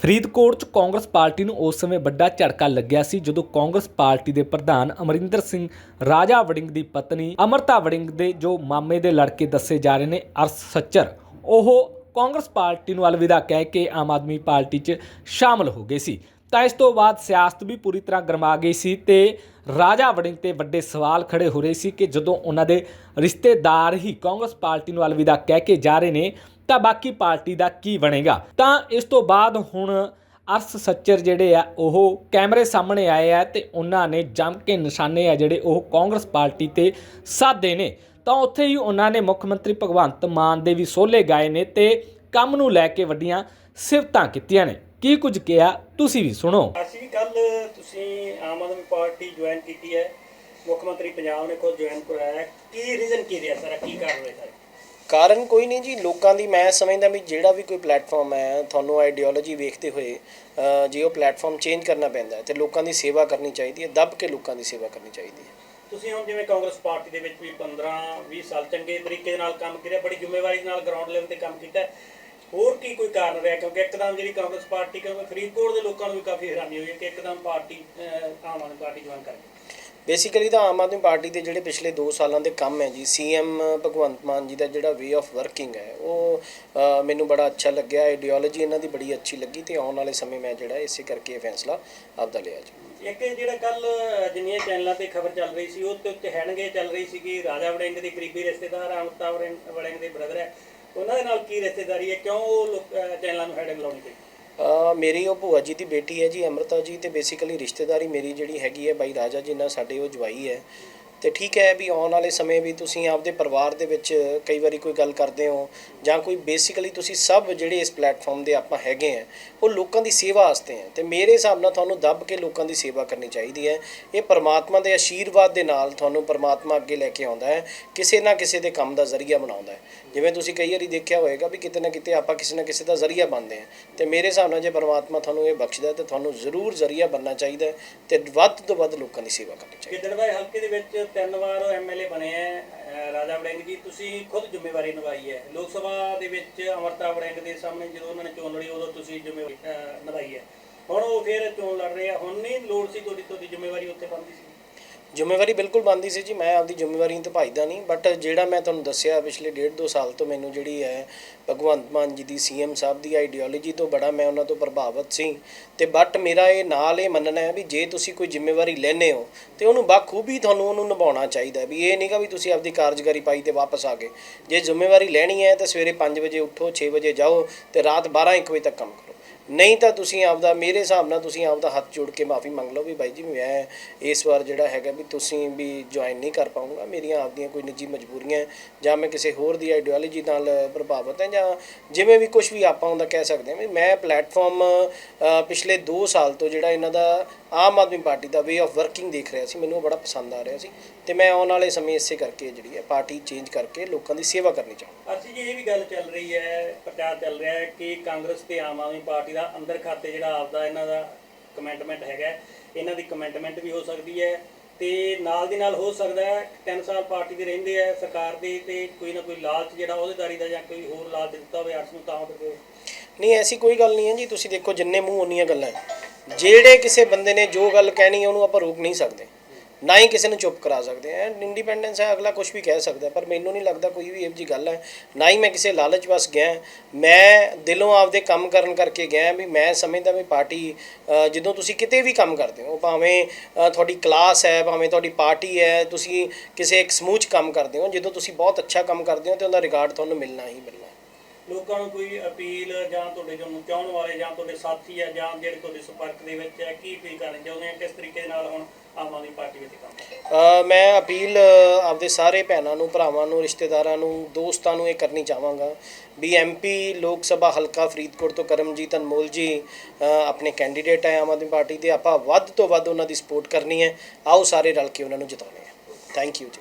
ਫਰੀਦਕੋਟ 'ਚ ਕਾਂਗਰਸ ਪਾਰਟੀ ਨੂੰ ਉਸ ਸਮੇਂ ਵੱਡਾ ਝਟਕਾ ਲੱਗਿਆ ਸੀ, ਜਦੋਂ ਕਾਂਗਰਸ ਪਾਰਟੀ ਦੇ ਪ੍ਰਧਾਨ ਅਮਰਿੰਦਰ ਸਿੰਘ ਰਾਜਾ ਵੜਿੰਗ ਦੀ ਪਤਨੀ ਅਮਰਤਾ ਵੜਿੰਗ ਦੇ ਜੋ ਮਾਮੇ ਦੇ ਲੜਕੇ ਦੱਸੇ ਜਾ ਰਹੇ ਨੇ, ਅਰਸ ਸੱਚਰ, ਉਹ ਕਾਂਗਰਸ ਪਾਰਟੀ ਨੂੰ ਅਲਵਿਦਾ ਕਹਿ ਕੇ ਆਮ ਆਦਮੀ ਪਾਰਟੀ 'ਚ ਸ਼ਾਮਲ ਹੋ ਗਏ ਸੀ। ਤਾਂ ਇਸ ਤੋਂ ਬਾਅਦ ਸਿਆਸਤ ਵੀ ਪੂਰੀ ਤਰ੍ਹਾਂ ਗਰਮਾ ਗਈ ਸੀ ਤੇ ਰਾਜਾ ਵੜਿੰਗ ਤੇ ਵੱਡੇ ਸਵਾਲ ਖੜੇ ਹੋ ਰਹੇ ਸੀ ਕਿ ਜਦੋਂ ਉਹਨਾਂ ਦੇ ਰਿਸ਼ਤੇਦਾਰ ਹੀ ਕਾਂਗਰਸ ਪਾਰਟੀ ਨੂੰ ਅਲਵਿਦਾ ਕਹਿ ਕੇ ਜਾ ਰਹੇ ਨੇ, ਤਾਂ ਬਾਕੀ ਪਾਰਟੀ ਦਾ ਕੀ ਬਣੇਗਾ? ਤਾਂ ਇਸ ਤੋਂ ਬਾਅਦ ਹੁਣ ਅਰਸ ਸੱਚਰ ਜਿਹੜੇ ਆ, ਉਹ ਕੈਮਰੇ ਸਾਹਮਣੇ ਆਏ ਆ ਤੇ ਉਹਨਾਂ ਨੇ ਜੰਮ ਕੇ ਨਿਸ਼ਾਨੇ ਆ ਜਿਹੜੇ ਉਹ ਕਾਂਗਰਸ ਪਾਰਟੀ ਤੇ ਸਾਧੇ ਨੇ। ਤਾਂ ਉੱਥੇ ਹੀ ਉਹਨਾਂ ਨੇ ਮੁੱਖ ਮੰਤਰੀ ਭਗਵੰਤ ਮਾਨ ਦੇ ਵੀ ਸੋਲੇ ਗਾਏ ਨੇ ਤੇ ਕੰਮ ਨੂੰ ਲੈ ਕੇ ਵੱਡੀਆਂ ਸਿਫਤਾਂ ਕੀਤੀਆਂ ਨੇ। ਕੀ ਕੁਝ ਕਿਹਾ ਤੁਸੀਂ ਵੀ ਸੁਣੋ। ਅਸੀਂ ਕੱਲ ਤੁਸੀਂ ਆਮ ਆਦਮੀ ਪਾਰਟੀ ਜੁਆਇਨ ਕੀਤੀ ਹੈ। ਮੁੱਖ ਮੰਤਰੀ ਪੰਜਾਬ ਨੇ ਖੁਦ ਜੁਆਇਨ ਕਰਾਇਆ ਹੈ। ਕੀ ਰੀਜ਼ਨ ਕੀ ਰਿਹਾ ਸਾਰਾ? ਕੀ ਕਾਰਨ ਹੋਇਆ ਸਰ? ਕਾਰਨ ਕੋਈ ਨਹੀਂ ਜੀ। ਲੋਕਾਂ ਦੀ ਮੈਂ ਸਮਝਦਾ ਵੀ ਜਿਹੜਾ ਵੀ ਕੋਈ ਪਲੇਟਫਾਰਮ ਹੈ ਤੁਹਾਨੂੰ ਆਈਡੀਓਲੋਜੀ ਵੇਖਦੇ ਹੋਏ ਜੇ ਉਹ ਪਲੇਟਫਾਰਮ ਚੇਂਜ ਕਰਨਾ ਪੈਂਦਾ ਹੈ ਤੇ ਲੋਕਾਂ ਦੀ ਸੇਵਾ ਕਰਨੀ ਚਾਹੀਦੀ ਹੈ ਦੱਬ ਕੇ ਲੋਕਾਂ ਦੀ ਸੇਵਾ ਕਰਨੀ ਚਾਹੀਦੀ ਹੈ। ਤੁਸੀਂ ਹੁਣ ਜਿਵੇਂ ਕਾਂਗਰਸ ਪਾਰਟੀ ਦੇ ਵਿੱਚ ਵੀ 15 20 ਸਾਲ ਚੰਗੇ ਤਰੀਕੇ ਨਾਲ ਕੰਮ ਕੀਤਾ, ਬੜੀ ਜ਼ਿੰਮੇਵਾਰੀ ਨਾਲ ਗਰਾਊਂਡ ਲੈਵਲ ਤੇ ਕੰਮ ਕੀਤਾ, ਹੋਰ ਕੀ ਕੋਈ ਕਾਰਨ ਰਿਹਾ? ਕਿਉਂਕਿ ਇੱਕਦਮ ਜਿਹੜੀ ਕਾਂਗਰਸ ਪਾਰਟੀ, ਕਿਉਂਕਿ ਫਰੀਦਕੋਟ ਦੇ ਲੋਕਾਂ ਨੂੰ ਵੀ ਕਾਫੀ ਹੈਰਾਨੀ ਹੋਈ ਕਿ ਇੱਕਦਮ party Aam Aadmi party join ਕਰ ਗਈ। ਬੇਸਿਕਲੀ ਤਾਂ ਆਮ ਆਦਮੀ ਪਾਰਟੀ ਦੇ ਜਿਹੜੇ ਪਿਛਲੇ 2 ਸਾਲਾਂ ਦੇ ਕੰਮ ਹੈ ਜੀ ਸੀਐਮ ਭਗਵੰਤ ਮਾਨ ਜੀ ਦਾ ਜਿਹੜਾ ਵੇ ਆਫ ਵਰਕਿੰਗ ਹੈ, ਉਹ ਮੈਨੂੰ ਬੜਾ ਅੱਛਾ ਲੱਗਿਆ ਆਈਡੀਓਲੋਜੀ ਇਹਨਾਂ ਦੀ ਬੜੀ ਅੱਛੀ ਲੱਗੀ ਤੇ ਆਉਣ ਵਾਲੇ ਸਮੇਂ ਮੈਂ ਜਿਹੜਾ ਇਸੇ ਕਰਕੇ ਇਹ ਫੈਸਲਾ ਆਪਦਾ ਲਿਆ ਜੀ। ਇੱਕ ਜਿਹੜਾ ਕੱਲ ਜਿੰਨੀਆਂ ਚੈਨਲਾਂ ਤੇ ਖਬਰ ਚੱਲ ਰਹੀ ਸੀ ਉਹ ਤੇ ਉੱਤੇ ਹੈਣਗੇ ਚੱਲ ਰਹੀ ਸੀ ਕਿ ਰਾਜਾ ਵੜਿੰਗ ਦੀ ਕਰੀਬੀ ਰਿਸ਼ਤੇਦਾਰ ਅਮਰਤਾ ਵੜਿੰਗ ਵੜਿੰਗ ਦੇ ਬ੍ਰਦਰ ਹੈ। ਉਹਨਾਂ ਦੇ ਨਾਲ ਕੀ ਰਿਸ਼ਤੇਦਾਰੀ ਹੈ? ਕਿਉਂ ਉਹ ਲੋਕ- ਚੈਨਲਾਂ ਨੂੰ ਹੈਡਿੰਗ ਲਾਉਣੀ ਪਈ ਮੇਰੀ ਉਹ ਭੂਆ ਜੀ ਦੀ ਬੇਟੀ ਹੈ ਜੀ, ਅਮਰਤਾ ਜੀ, ਤੇ ਬੇਸਿਕਲੀ ਰਿਸ਼ਤੇਦਾਰੀ ਮੇਰੀ ਜਿਹੜੀ ਹੈਗੀ ਹੈ, ਬਾਈ ਰਾਜਾ ਜੀ ਨਾਲ, ਸਾਡੇ ਉਹ ਜਵਾਈ ਹੈ। ਤੇ ਠੀਕ ਹੈ ਵੀ ਆਉਣ ਵਾਲੇ ਸਮੇਂ ਵੀ ਤੁਸੀਂ ਆਪਦੇ ਪਰਿਵਾਰ ਦੇ ਵਿੱਚ ਕਈ ਵਾਰੀ ਕੋਈ ਗੱਲ ਕਰਦੇ ਹੋ ਜਾਂ ਕੋਈ ਬੇਸਿਕਲੀ ਤੁਸੀਂ ਸਭ ਜਿਹੜੇ ਇਸ ਪਲੇਟਫਾਰਮ ਦੇ ਆਪਾਂ ਹੈਗੇ ਆ, ਉਹ ਲੋਕਾਂ ਦੀ ਸੇਵਾ ਵਾਸਤੇ ਹੈ ਤੇ ਮੇਰੇ ਹਿਸਾਬ ਨਾਲ ਤੁਹਾਨੂੰ ਦੱਬ ਕੇ ਲੋਕਾਂ ਦੀ ਸੇਵਾ ਕਰਨੀ ਚਾਹੀਦੀ ਹੈ। ਇਹ ਪਰਮਾਤਮਾ ਦੇ ਆਸ਼ੀਰਵਾਦ ਦੇ ਨਾਲ ਤੁਹਾਨੂੰ ਪਰਮਾਤਮਾ ਅੱਗੇ ਲੈ ਕੇ ਆਉਂਦਾ ਹੈ, ਕਿਸੇ ਨਾ ਕਿਸੇ ਦੇ ਕੰਮ ਦਾ ਜ਼ਰੀਆ ਬਣਾਉਂਦਾ ਹੈ। ਜਿਵੇਂ ਤੁਸੀਂ ਕਈ ਵਾਰੀ ਦੇਖਿਆ ਹੋਵੇਗਾ ਵੀ ਕਿਤੇ ਨਾ ਕਿਤੇ ਆਪਾਂ ਕਿਸੇ ਨਾ ਕਿਸੇ ਦਾ ਜ਼ਰੀਆ ਬਣਦੇ ਹਾਂ। ਤੇ ਮੇਰੇ ਹਿਸਾਬ ਨਾਲ ਜੇ ਪਰਮਾਤਮਾ ਤੁਹਾਨੂੰ ਇਹ ਬਖਸ਼ਦਾ ਹੈ, ਤੇ ਤੁਹਾਨੂੰ ਜ਼ਰੂਰ ਜ਼ਰੀਆ ਬਣਨਾ ਚਾਹੀਦਾ ਹੈ ਤੇ ਵੱਧ ਤੋਂ ਵੱਧ ਲੋਕਾਂ ਦੀ ਸੇਵਾ ਕਰਨੀ ਚਾਹੀਦੀ ਹੈ। ਗਿੱਦੜਬਾਈ ਹਲਕੇ ਦੇ ਵਿੱਚ ਤਿੰਨ ਵਾਰ ਐਮਐਲਏ ਬਣੇ ਹੈ ਅਹ ਰਾਜਾ ਵੜਿੰਗ ਜੀ, ਤੁਸੀਂ ਖੁਦ ਜ਼ਿੰਮੇਵਾਰੀ ਨਿਭਾਈ ਹੈ ਲੋਕ ਸਭਾ ਦੇ ਵਿੱਚ ਅਮਰਤਾ ਵੜਿੰਗ ਦੇ ਸਾਹਮਣੇ ਜਦੋਂ ਉਹਨਾਂ ਨੇ ਚੋਣ ਲੜੀ, ਉਦੋਂ ਤੁਸੀਂ ਜ਼ਿੰਮੇਵਾਰੀ ਨਿਭਾਈ ਹੈ ਹੁਣ ਉਹ ਫਿਰ ਚੋਣ ਲੜ ਰਹੇ ਆ, ਹੁਣ ਨਹੀਂ ਲੋੜ ਸੀ ਤੁਹਾਡੀ ਤੁਹਾਡੀ ਜ਼ਿੰਮੇਵਾਰੀ ਉੱਥੇ ਬਣਦੀ ਸੀ। ਜ਼ਿੰਮੇਵਾਰੀ ਬਿਲਕੁਲ ਬਣਦੀ ਸੀ ਜੀ, ਮੈਂ ਆਪਦੀ ਜ਼ਿੰਮੇਵਾਰੀ ਤੋਂ ਨਿਭਾਈਦਾ ਨਹੀਂ ਬਟ ਜਿਹੜਾ ਮੈਂ ਤੁਹਾਨੂੰ ਦੱਸਿਆ ਪਿਛਲੇ ਡੇਢ ਦੋ ਸਾਲ ਤੋਂ ਮੈਨੂੰ ਜਿਹੜੀ ਹੈ, ਭਗਵੰਤ ਮਾਨ ਜੀ ਦੀ ਸੀਐਮ ਸਾਹਿਬ ਦੀ ਆਈਡੀਓਲੋਜੀ ਤੋਂ ਬੜਾ ਮੈਂ ਉਹਨਾਂ ਤੋਂ ਪ੍ਰਭਾਵਿਤ ਸੀ ਤੇ ਬਟ ਮੇਰਾ ਇਹ ਨਾਲ ਇਹ ਮੰਨਣਾ ਹੈ ਵੀ ਜੇ ਤੁਸੀਂ ਕੋਈ ਜ਼ਿੰਮੇਵਾਰੀ ਲੈਨੇ ਹੋ ਤੇ ਉਹਨੂੰ ਬਾਖੂਬੀ ਤੁਹਾਨੂੰ ਉਹਨੂੰ ਨਿਭਾਉਣਾ ਚਾਹੀਦਾ ਵੀ ਇਹ ਨਹੀਂਗਾ ਵੀ ਤੁਸੀਂ ਆਪਦੀ ਕਾਰਜਕਾਰੀ ਪਾਈ ਤੇ ਵਾਪਸ ਆ ਗਏ। ਜੇ ਜ਼ਿੰਮੇਵਾਰੀ ਲੈਣੀ ਹੈ ਤਾਂ ਸਵੇਰੇ 5 ਵਜੇ ਉੱਠੋ 6 ਵਜੇ ਜਾਓ ਤੇ ਰਾਤ 12 1 ਵਜੇ ਤੱਕ ਕੰਮ ਕਰੋ। ਨਹੀਂ ਤਾਂ ਤੁਸੀਂ ਆਪਦਾ, ਮੇਰੇ ਹਿਸਾਬ ਨਾਲ ਤੁਸੀਂ ਆਪਦਾ ਹੱਥ ਜੋੜ ਕੇ ਮਾਫੀ ਮੰਗ ਲਓ ਵੀ ਬਾਈ ਜੀ, ਮੈਂ ਇਸ ਵਾਰ ਜਿਹੜਾ ਹੈਗਾ ਵੀ ਤੁਸੀਂ ਵੀ ਜੁਆਇਨ ਨਹੀਂ ਕਰ ਪਾਉਂਗਾ, ਮੇਰੀਆਂ ਆਪਦੀਆਂ ਕੋਈ ਨਿੱਜੀ ਮਜਬੂਰੀਆਂ ਜਾਂ ਮੈਂ ਕਿਸੇ ਹੋਰ ਦੀ ਆਈਡੀਓਲੋਜੀ ਨਾਲ ਪ੍ਰਭਾਵਿਤ ਹਾਂ ਜਾਂ ਜਿਵੇਂ ਵੀ ਕੁਝ ਵੀ ਆਪਾਂ ਉਹਦਾ ਕਹਿ ਸਕਦੇ ਹਾਂ ਵੀ ਮੈਂ ਪਲੇਟਫਾਰਮ ਪਿਛਲੇ 2 ਸਾਲ ਤੋਂ ਜਿਹੜਾ ਇਹਨਾਂ ਦਾ ਆਮ ਆਦਮੀ ਪਾਰਟੀ ਦਾ ਵੇ ਆਫ ਵਰਕਿੰਗ ਦੇਖ ਰਿਹਾ ਸੀ, ਮੈਨੂੰ ਬੜਾ ਪਸੰਦ ਆ ਰਿਹਾ ਸੀ ਤੇ ਮੈਂ ਆਉਣ ਵਾਲੇ ਸਮੇਂ ਇਸੇ ਕਰਕੇ ਜਿਹੜੀ ਹੈ ਪਾਰਟੀ ਚੇਂਜ ਕਰਕੇ ਲੋਕਾਂ ਦੀ ਸੇਵਾ ਕਰਨੀ ਚਾਹੁੰਦਾ। ਜੀ, ਇਹ ਵੀ ਗੱਲ ਚੱਲ ਰਹੀ ਹੈ, ਪ੍ਰਚਾਰ ਚੱਲ ਰਿਹਾ ਹੈ ਕਿ ਕਾਂਗਰਸ ਤੇ ਆਮ ਆਦਮੀ ਪਾਰਟੀ ਦਾ ਅੰਦਰ ਖਾਤੇ ਜਿਹੜਾ ਆਪਦਾ ਇਹਨਾਂ ਦਾ ਕਮੈਂਟਮੈਂਟ ਹੈਗਾ, ਇਹਨਾਂ ਦੀ ਕਮੈਂਟਮੈਂਟ ਵੀ ਹੋ ਸਕਦੀ ਹੈ ਤੇ ਨਾਲ ਦੀ ਨਾਲ ਹੋ ਸਕਦਾ ਹੈ 3 ਸਾਲ ਪਾਰਟੀ ਦੇ ਰਹਿੰਦੇ ਆ ਸਰਕਾਰ ਦੇ ਤੇ ਕੋਈ ਨਾ ਕੋਈ ਲਾਲਚ ਜਿਹੜਾ ਅਹੁਦੇਦਾਰੀ ਦਾ ਜਾਂ ਕੋਈ ਹੋਰ ਲਾਲਚ ਦਿੱਤਾ ਹੋਵੇ ਅਰਸ਼ ਨੂੰ ਤਾਂ ਕਰਕੇ ਨਹੀਂ, ਐਸੀ ਕੋਈ ਗੱਲ ਨਹੀਂ ਹੈ ਜੀ, ਤੁਸੀਂ ਦੇਖੋ ਜਿੰਨੇ ਮੂੰਹ ਉਨੀਆਂ ਗੱਲਾਂ ਜਿਹੜੇ ਕਿਸੇ ਬੰਦੇ ਨੇ ਜੋ ਗੱਲ ਕਹਿਣੀ ਹੈ, ਉਹਨੂੰ ਆਪਾਂ ਰੋਕ ਨਹੀਂ ਸਕਦੇ। ਨਾ ਹੀ ਕਿਸੇ ਨੂੰ ਚੁੱਪ ਕਰਾ ਸਕਦੇ ਆ। ਇੰਡੀਪੈਂਡੈਂਸ ਹੈ, ਅਗਲਾ ਕੁਝ ਵੀ ਕਹਿ ਸਕਦਾ, ਪਰ ਮੈਨੂੰ ਨਹੀਂ ਲੱਗਦਾ ਕੋਈ ਵੀ ਇਹੋ ਜੀ ਗੱਲ ਹੈ। ਨਾ ਹੀ ਮੈਂ ਕਿਸੇ ਲਾਲਚ ਵਸ ਗਿਆ, ਮੈਂ ਦਿਲੋਂ ਆਪਦੇ ਕੰਮ ਕਰਨ ਕਰਕੇ ਗਿਆ ਵੀ ਮੈਂ ਸਮਝਦਾ ਵੀ ਪਾਰਟੀ ਜਦੋਂ ਤੁਸੀਂ ਕਿਤੇ ਵੀ ਕੰਮ ਕਰਦੇ ਹੋ, ਭਾਵੇਂ ਤੁਹਾਡੀ ਕਲਾਸ ਹੈ, ਭਾਵੇਂ ਤੁਹਾਡੀ ਪਾਰਟੀ ਹੈ, ਤੁਸੀਂ ਕਿਸੇ ਇੱਕ ਸਮੂਹ 'ਚ ਕੰਮ ਕਰਦੇ ਹੋ, ਜਦੋਂ ਤੁਸੀਂ ਬਹੁਤ ਅੱਛਾ ਕੰਮ ਕਰਦੇ ਹੋ ਤੇ ਉਹਦਾ ਰਿਗਾਰਡ ਤੁਹਾਨੂੰ ਮਿਲਣਾ ਹੀ ਮਿਲਣਾ ਲੋਕਾਂ ਨੂੰ ਕੋਈ ਅਪੀਲ ਜਾਂ ਤੁਹਾਡੇ ਜੋ ਚਾਹਣ ਵਾਲੇ ਜਾਂ ਤੁਹਾਡੇ ਸਾਥੀ ਆ ਜਾਂ ਜਿਹੜੇ ਤੁਹਾਡੇ ਸੰਪਰਕ ਦੇ ਵਿੱਚ ਹੈ ਕੀ ਅਪੀਲ ਕਰਨੀ ਚਾਹੁੰਦੇ ਆ? ਕਿਸ ਤਰੀਕੇ ਦੇ ਨਾਲ ਹੁਣ ਆਮ ਆਦਮੀ ਪਾਰਟੀ ਵਿੱਚ ਕੰਮ ਮੈਂ ਅਪੀਲ ਆਪਦੇ ਸਾਰੇ ਭੈਣਾਂ ਨੂੰ, ਭਰਾਵਾਂ ਨੂੰ, ਰਿਸ਼ਤੇਦਾਰਾਂ ਨੂੰ, ਦੋਸਤਾਂ ਨੂੰ ਇਹ ਕਰਨੀ ਚਾਹਾਂਗਾ। ਵੀ ਐਮਪੀ ਲੋਕ ਸਭਾ ਹਲਕਾ ਫਰੀਦਕੋਟ ਤੋਂ ਕਰਮਜੀਤ ਅਨਮੋਲ ਜੀ ਆਪਣੇ ਕੈਂਡੀਡੇਟ ਹੈ ਆਮ ਆਦਮੀ ਪਾਰਟੀ ਦੇ। ਆਪਾਂ ਵੱਧ ਤੋਂ ਵੱਧ ਉਹਨਾਂ ਦੀ ਸਪੋਰਟ ਕਰਨੀ ਹੈ। ਆਓ ਸਾਰੇ ਰਲ ਕੇ ਉਹਨਾਂ ਨੂੰ ਜਿਤਾਉਣੇ ਹੈ ਥੈਂਕ ਯੂ ਜੀ।